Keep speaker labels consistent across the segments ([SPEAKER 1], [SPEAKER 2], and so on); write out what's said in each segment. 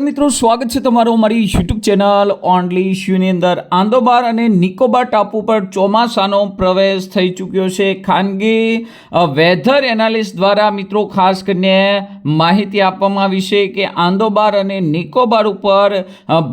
[SPEAKER 1] મિત્રો, સ્વાગત છે તમારું મારી યુટ્યુબ ચેનલ ઓનલી ઇશ્યુની અંદર. આંદોબાર અને નિકોબાર ટાપુ પર ચોમાસાનો પ્રવેશ થઈ ચૂક્યો છે. ખાનગી વેધર એનાલિસ્ટ દ્વારા મિત્રો ખાસ કરીને માહિતી આપવામાં આવી છે કે આંદોબાર અને નિકોબાર ઉપર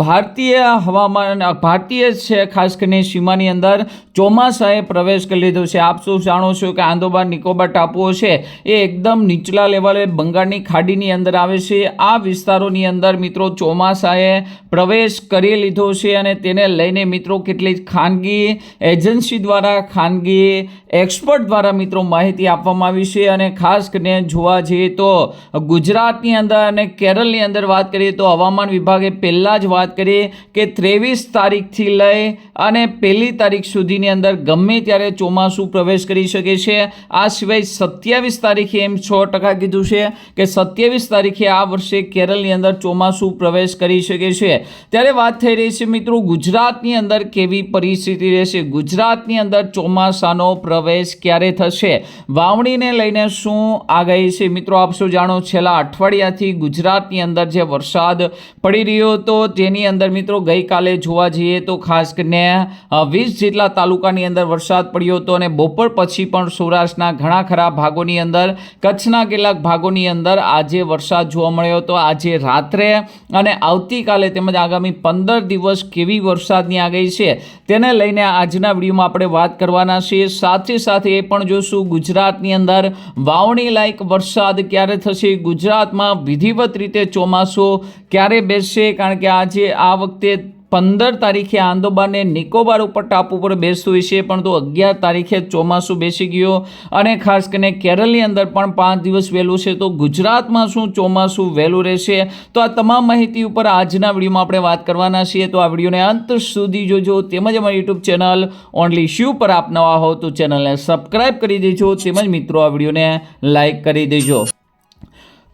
[SPEAKER 1] ભારતીય હવામાન ભારતીય છે ખાસ કરીને સીમાની અંદર ચોમાસાએ પ્રવેશ કરી લીધો છે. આપ શું જાણો છો કે આંદોબાર, નિકોબાર ટાપુઓ છે એ એકદમ નીચલા લેવલે બંગાળની ખાડીની અંદર આવે છે. આ વિસ્તારોની અંદર મિત્રો ચોમાસાએ પ્રવેશ કરી લીધો છે અને તેને લઈને મિત્રો કેટલીક ખાનગી એજન્સી દ્વારા, ખાનગી એક્સપર્ટ દ્વારા મિત્રો માહિતી આપવામાં આવી છે અને ખાસ કરીને જોવા જઈએ તો ગુજરાતની અંદર અને કેરળની અંદર વાત કરીએ તો હવામાન વિભાગે પહેલાં જ વાત કરી કે ત્રેવીસ તારીખથી લઈ અને પહેલી તારીખ સુધીની અંદર ગમે ત્યારે ચોમાસું પ્રવેશ કરી શકે છે. આ સિવાય સત્યાવીસ તારીખે એમ છ ટકા કીધું છે કે સત્યાવીસ તારીખે આ વર્ષે કેરળની અંદર ચોમાસું પ્રવેશ કરી શકે છે. ત્યારે વાત થઈ રહી છે મિત્રો ગુજરાતની અંદર કેવી પરિસ્થિતિ રહેશે? ગુજરાતની અંદર ચોમાસાનો પ્રવેશ ક્યારે થશે? વાવણીને લઈને શું આગાહી છે? મિત્રો આપ શું જાણો? છેલ્લા અઠવાડિયાથી ગુજરાતની અંદર જે વરસાદ પડી રહ્યો હતો, તેની અંદર મિત્રો ગઈકાલે જોવા જઈએ તો ખાસ કરીને વીસ જેટલા તાલુકાની અંદર વરસાદ પડ્યો હતો અને બપોર પછી પણ સૌરાષ્ટ્રના ઘણા ખરા ભાગોની અંદર, કચ્છના કેટલાક ભાગોની અંદર આજે વરસાદ જોવા મળ્યો હતો. આજે રાત્રે અને આવતીકાલે તેમજ આગામી પંદર દિવસ કેવી વરસાદની આગાહી છે તેને લઈને આજના વિડીયોમાં આપણે વાત કરવાના છીએ. સાથે સાથે એ પણ જોશું ગુજરાતની અંદર વાવણી લાયક વરસાદ ક્યારે થશે? ગુજરાતમાં વિધિવત રીતે ચોમાસું ક્યારે બેસશે? કારણ કે આજે આ વખતે પંદર તારીખે આંદોબાને નિકોબાર ઉપર ટાપુ પર બેસતું હોય છે પરંતુ અગિયાર તારીખે ચોમાસું બેસી ગયું. અને ખાસ કરીને કેરળની અંદર પણ પાંચ દિવસ વહેલું છે, તો ગુજરાતમાં શું ચોમાસું વહેલું રહેશે? તો આ તમામ માહિતી ઉપર આજના વિડીયોમાં આપણે વાત કરવાના છીએ. તો આ વિડીયોને અંત સુધી જોજો. તેમજ અમારી યુટ્યુબ ચેનલ ઓનલી શિવ પર આપ નવા હો, તો ચેનલને સબસ્ક્રાઈબ કરી દેજો. તેમજ મિત્રો, આ વિડીયોને લાઇક કરી દેજો.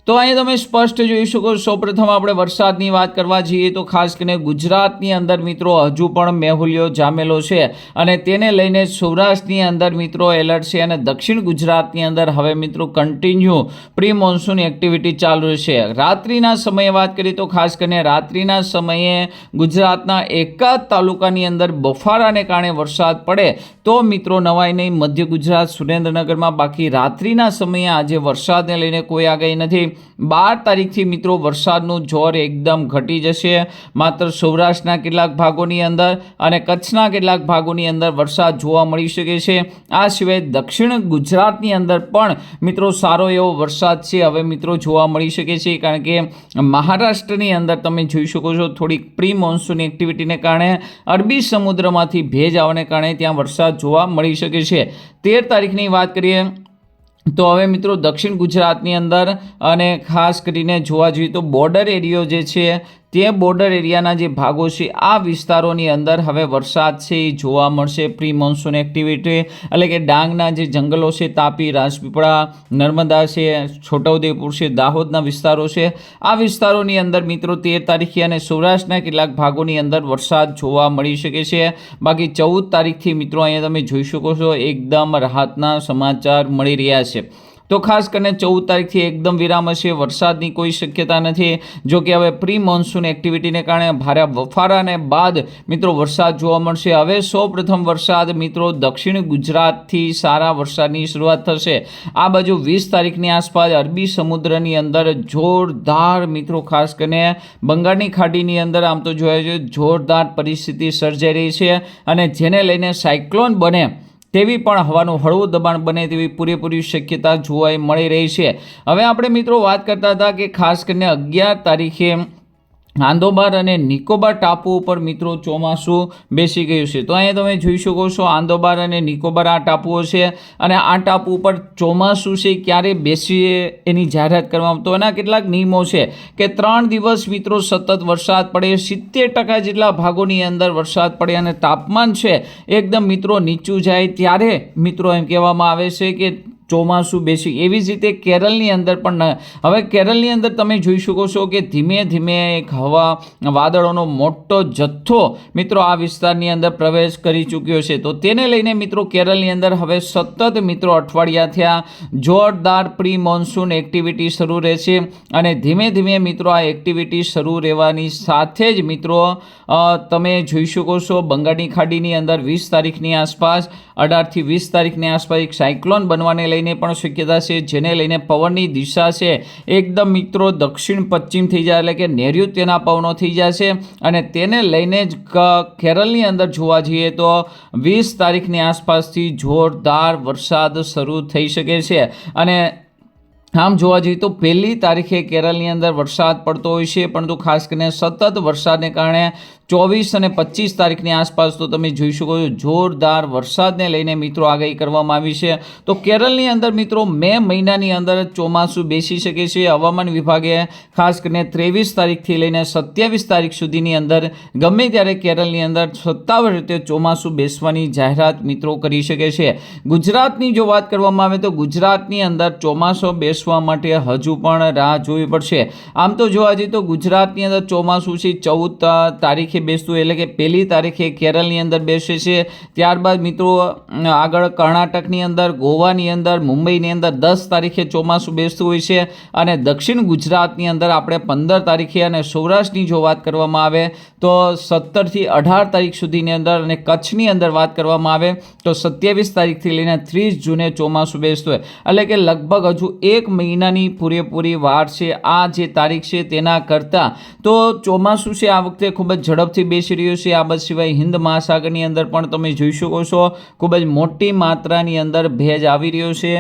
[SPEAKER 1] તો અહીં તમે સ્પષ્ટ જોઈ શકો સૌપ્રથમ આપણે વરસાદની વાત કરવા જઈએ તો ખાસ કરીને ગુજરાતની અંદર મિત્રો હજુ પણ મેહુલિયો જામેલો છે અને તેને લઈને સૌરાષ્ટ્રની અંદર મિત્રો એલર્ટ છે અને દક્ષિણ ગુજરાતની અંદર હવે મિત્રો કન્ટિન્યુ પ્રી મોન્સૂન એક્ટિવિટી ચાલુ છે રાત્રિના સમયે વાત કરીએ તો ખાસ કરીને રાત્રિના સમયે ગુજરાતના એકાદ તાલુકાની અંદર બફારાને કારણે વરસાદ પડે તો મિત્રો નવાઈ નહીં. મધ્ય ગુજરાત સુરેન્દ્રનગરમાં બાકી રાત્રિના સમયે આજે વરસાદને લઈને કોઈ આગાહી નથી. બાર તારીખથી મિત્રો વરસાદનું જોર એકદમ ઘટી જશે. માત્ર સૌરાષ્ટ્રના કેટલાક ભાગોની અંદર અને કચ્છના કેટલાક ભાગોની અંદર વરસાદ જોવા મળી શકે છે. આ સિવાય દક્ષિણ ગુજરાતની અંદર પણ મિત્રો સારો એવો વરસાદ છે, હવે મિત્રો જોવા મળી શકે છે. કારણ કે મહારાષ્ટ્રની અંદર તમે જોઈ શકો છો, થોડીક પ્રી મોન્સૂન એક્ટિવિટીને કારણે અરબી સમુદ્રમાંથી ભેજ આવવાને કારણે ત્યાં વરસાદ જોવા મળી શકે છે. તેર તારીખની વાત કરીએ તો હવે મિત્રો દક્ષિણ ગુજરાતની અંદર અને ખાસ કરીને જોવા જોઈએ તો બોર્ડર એરિયો જે છે તે બોર્ડર એરિયાના જે ભાગો છે, આ વિસ્તારોની અંદર હવે વરસાદ છે, એ જોવા મળશે. પ્રી મોન્સૂન એક્ટિવિટી એટલે કે ડાંગના જે જંગલો છે, તાપી, રાજપીપળા, નર્મદા છે, છોટાઉદેપુર છે, દાહોદના વિસ્તારો છે. આ વિસ્તારોની અંદર મિત્રો તેર તારીખે અને સૌરાષ્ટ્રના કેટલાક ભાગોની અંદર વરસાદ જોવા મળી શકે છે. બાકી ચૌદ તારીખથી મિત્રો અહીંયા તમે જોઈ શકો છો, એકદમ રાહતના સમાચાર મળી રહ્યા છે. તો ખાસ કરીને ચૌદ તારીખથી એકદમ વિરામ હશે. વરસાદની કોઈ શક્યતા નથી. જો કે હવે પ્રી મોન્સૂન એક્ટિવિટીને કારણે ભારે વફારાને બાદ મિત્રો વરસાદ જોવા મળશે. હવે સૌ પ્રથમ વરસાદ મિત્રો દક્ષિણ ગુજરાતથી સારા વરસાદની શરૂઆત થશે. આ બાજુ વીસ તારીખની આસપાસ અરબી સમુદ્રની અંદર જોરદાર મિત્રો ખાસ કરીને બંગાળની ખાડીની અંદર આમ તો જોયા છે જોરદાર પરિસ્થિતિ સર્જાઈ રહી છે. અને જેને લઈને સાયક્લોન બને તેવી પણ હવાનું હળવું દબાણ બને તેવી પૂરેપૂરી શક્યતા જોવાય મળી રહી છે. હવે આપણે મિત્રો વાત કરતા હતા કે ખાસ કરીને અગિયાર તારીખે આંદોબાર અને નિકોબાર ટાપુ ઉપર મિત્રો ચોમાસું બેસી ગયું છે. તો અહીંયા તમે જોઈ શકો છો આંદોબાર અને નિકોબાર આ ટાપુઓ છે અને આ ટાપુ ઉપર ચોમાસું છે ક્યારે બેસી એની જાહેરાત કરવામાં તો એના કેટલાક નિયમો છે કે ત્રણ દિવસ મિત્રો સતત વરસાદ પડે, સિત્તેર ટકા જેટલા ભાગોની અંદર વરસાદ પડે અને તાપમાન છે એકદમ મિત્રો નીચું જાય. ત્યારે મિત્રો એમ કહેવામાં આવે છે કે ચોમાસું બેસી, એવી જ રીતે કેરળની અંદર પણ હવે કેરળની અંદર તમે જોઈ શકો છો કે ધીમે ધીમે એક હવા, વાદળોનો મોટો જથ્થો મિત્રો આ વિસ્તારની અંદર પ્રવેશ કરી ચૂક્યો છે. તો તેને લઈને મિત્રો કેરળની અંદર હવે સતત મિત્રો અઠવાડિયા થયા, જોરદાર પ્રી મોન્સૂન એક્ટિવિટી શરૂ રહેશે અને ધીમે ધીમે મિત્રો આ એક્ટિવિટી શરૂ રહેવાની સાથે જ મિત્રો તમે જોઈ શકો છો બંગાળની ખાડીની અંદર વીસ તારીખની આસપાસ, અઢારથી વીસ તારીખની આસપાસ એક સાયક્લોન બનવાને લઈને પણ શક્યતા છે, જેને લઈને પવનની દિશા છે. એકદમ મિત્રો દક્ષિણ પશ્ચિમ થઈ જાય એટલે કે નૈઋત્યના પવનો થઈ જશે અને તેને લઈને જ કેરળની અંદર જોવા જઈએ તો વીસ તારીખની આસપાસથી જોરદાર વરસાદ શરૂ થઈ શકે છે. અને આમ જોવા જઈએ તો પહેલી તારીખે કેરળની અંદર વરસાદ પડતો હોય છે, પરંતુ ખાસ કરીને સતત વરસાદને કારણે ચોવીસ અને પચીસ તારીખની આસપાસ તો તમે જોઈ શકો છો, જોરદાર વરસાદને લઈને મિત્રો આગાહી કરવામાં આવી છે. તો કેરળની અંદર મિત્રો મે મહિનાની અંદર ચોમાસું બેસી શકે છે. હવામાન વિભાગે ખાસ કરીને ત્રેવીસ તારીખથી લઈને સત્યાવીસ તારીખ સુધીની અંદર ગમે ત્યારે કેરળની અંદર સત્તાવાર રીતે ચોમાસું બેસવાની જાહેરાત મિત્રો કરી શકે છે. ગુજરાતની જો વાત કરવામાં આવે તો ગુજરાતની અંદર ચોમાસું બેસવા માટે હજુ પણ રાહ જોવી પડશે. આમ તો જોવા જઈએ તો ગુજરાતની અંદર ચોમાસું છે, ચૌદ તારીખે બેસતું એટલે કે પહેલી તારીખે કેરળની અંદર બેસે છે. ત્યારબાદ મિત્રો આગળ કર્ણાટકની અંદર, ગોવાની અંદર, મુંબઈની અંદર દસ તારીખે ચોમાસું બેસતું હોય છે અને દક્ષિણ ગુજરાતની અંદર આપણે પંદર તારીખે અને સૌરાષ્ટ્રની જો વાત કરવામાં આવે તો સત્તરથી અઢાર તારીખ સુધીની અંદર અને કચ્છની અંદર વાત કરવામાં આવે તો સત્યાવીસ તારીખથી લઈને ત્રીસ જૂને ચોમાસું બેસતું હોય. એટલે કે લગભગ હજુ એક મહિનાની પૂરેપૂરી વાર છે, આ જે તારીખ છે તેના કરતાં તો ચોમાસું છે, આ વખતે ખૂબ જ ઝડપથી બેસી રહ્યું છે. આ બસ સિવાય હિન્દ મહાસાગરની અંદર પણ તમે જોઈ શકો છો, ખૂબ જ મોટી માત્રાની અંદર ભેજ આવી રહ્યો છે.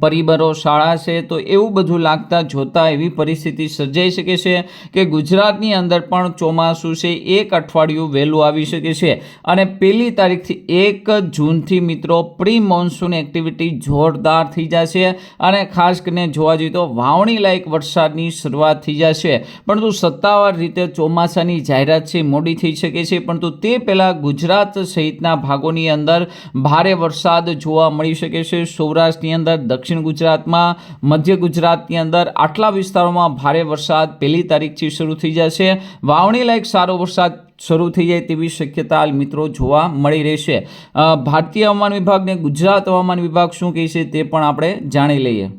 [SPEAKER 1] પરિબળો શાળા છે, તો એવું બધું લાગતા જોતા એવી પરિસ્થિતિ સર્જાઈ શકે છે કે ગુજરાતની અંદર પણ ચોમાસું છે, એક અઠવાડિયું વહેલું આવી શકે છે અને પહેલી તારીખથી એક જૂનથી મિત્રો પ્રી મોન્સૂન એક્ટિવિટી જોરદાર થઈ જશે અને ખાસ કરીને જોવા જઈએ તો વાવણી લાયક વરસાદની શરૂઆત થઈ જશે. પરંતુ સત્તાવાર રીતે ચોમાસાની જાહેરાત છે, મોડી થઈ શકે છે, પરંતુ તે પહેલાં ગુજરાત સહિતના ભાગોની અંદર ભારે વરસાદ જોવા મળી શકે છે. સૌરાષ્ટ્રની અંદર દક્ષિણ ગુજરાતમાં, મધ્ય ગુજરાતની અંદર આટલા વિસ્તારોમાં ભારે વરસાદ પહેલી તારીખથી શરૂ થઈ જશે. વાવણી લાયક સારો વરસાદ શરૂ થઈ જાય તેવી શક્યતા મિત્રો જોવા મળી રહેશે. ભારતીય હવામાન વિભાગને ગુજરાત હવામાન વિભાગ શું કહે છે તે પણ આપણે જાણી લઈએ.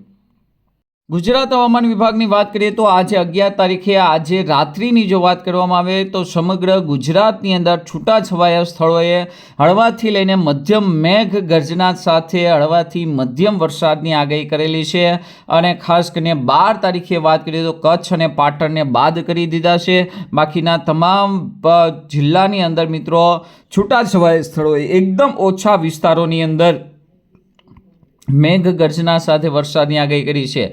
[SPEAKER 1] ગુજરાત હવામાન વિભાગની વાત કરીએ તો આજે અગિયાર તારીખે આજે રાત્રિની જો વાત કરવામાં આવે તો સમગ્ર ગુજરાતની અંદર છૂટાછવાયા સ્થળોએ હળવાથી લઈને મધ્યમ મેઘ ગર્જના સાથે હળવાથી મધ્યમ વરસાદની આગાહી કરેલી છે. અને ખાસ કરીને બાર તારીખે વાત કરીએ તો કચ્છ અને પાટણને બાદ કરી દીધા છે. બાકીના તમામ જિલ્લાની અંદર મિત્રો છૂટાછવાયા સ્થળોએ એકદમ ઓછા વિસ્તારોની અંદર મેઘ ગર્જના સાથે વરસાદની આગાહી કરી છે.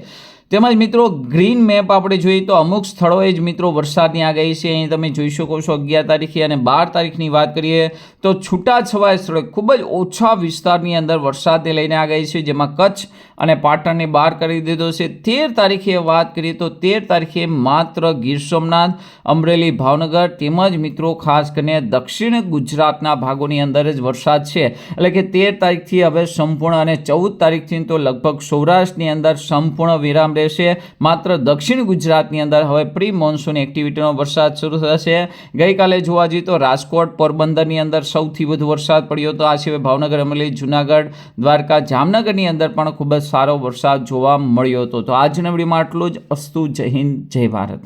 [SPEAKER 1] તેમજ મિત્રો, ગ્રીન મેપ આપણે જોઈએ તો અમુક સ્થળોએ જ મિત્રો વરસાદની આગાહી છે. અહીં તમે જોઈ શકો છો અગિયાર તારીખે અને બાર તારીખની વાત કરીએ તો છૂટાછવાયા સ્થળોએ ખૂબ જ ઓછા વિસ્તારની અંદર વરસાદને લઈને આગાહી છે, જેમાં કચ્છ અને પાટણને બહાર કરી દીધો છે. તેર તારીખે વાત કરીએ તો તેર તારીખે માત્ર ગીર સોમનાથ, અમરેલી, ભાવનગર તેમજ મિત્રો ખાસ કરીને દક્ષિણ ગુજરાતના ભાગોની અંદર જ વરસાદ છે. એટલે કે તેર તારીખથી હવે સંપૂર્ણ અને ચૌદ તારીખથી તો લગભગ સૌરાષ્ટ્રની અંદર સંપૂર્ણ વિરામ રહેશે. માત્ર દક્ષિણ ગુજરાતની અંદર હવે પ્રી મોન્સૂન એક્ટિવિટીનો વરસાદ શરૂ થશે. ગઈકાલે જોવા જઈએ તો રાજકોટ, પોરબંદરની અંદર સૌથી વધુ વરસાદ પડ્યો હતો. આ સિવાય ભાવનગર, અમરેલી, જુનાગઢ, દ્વારકા, જામનગરની અંદર પણ ખૂબ જ સારો વરસાદ જોવા મળ્યો હતો. તો આજના વિડીયોમાં આટલું જ. અસ્તુ, જય હિન્દ, જય ભારત.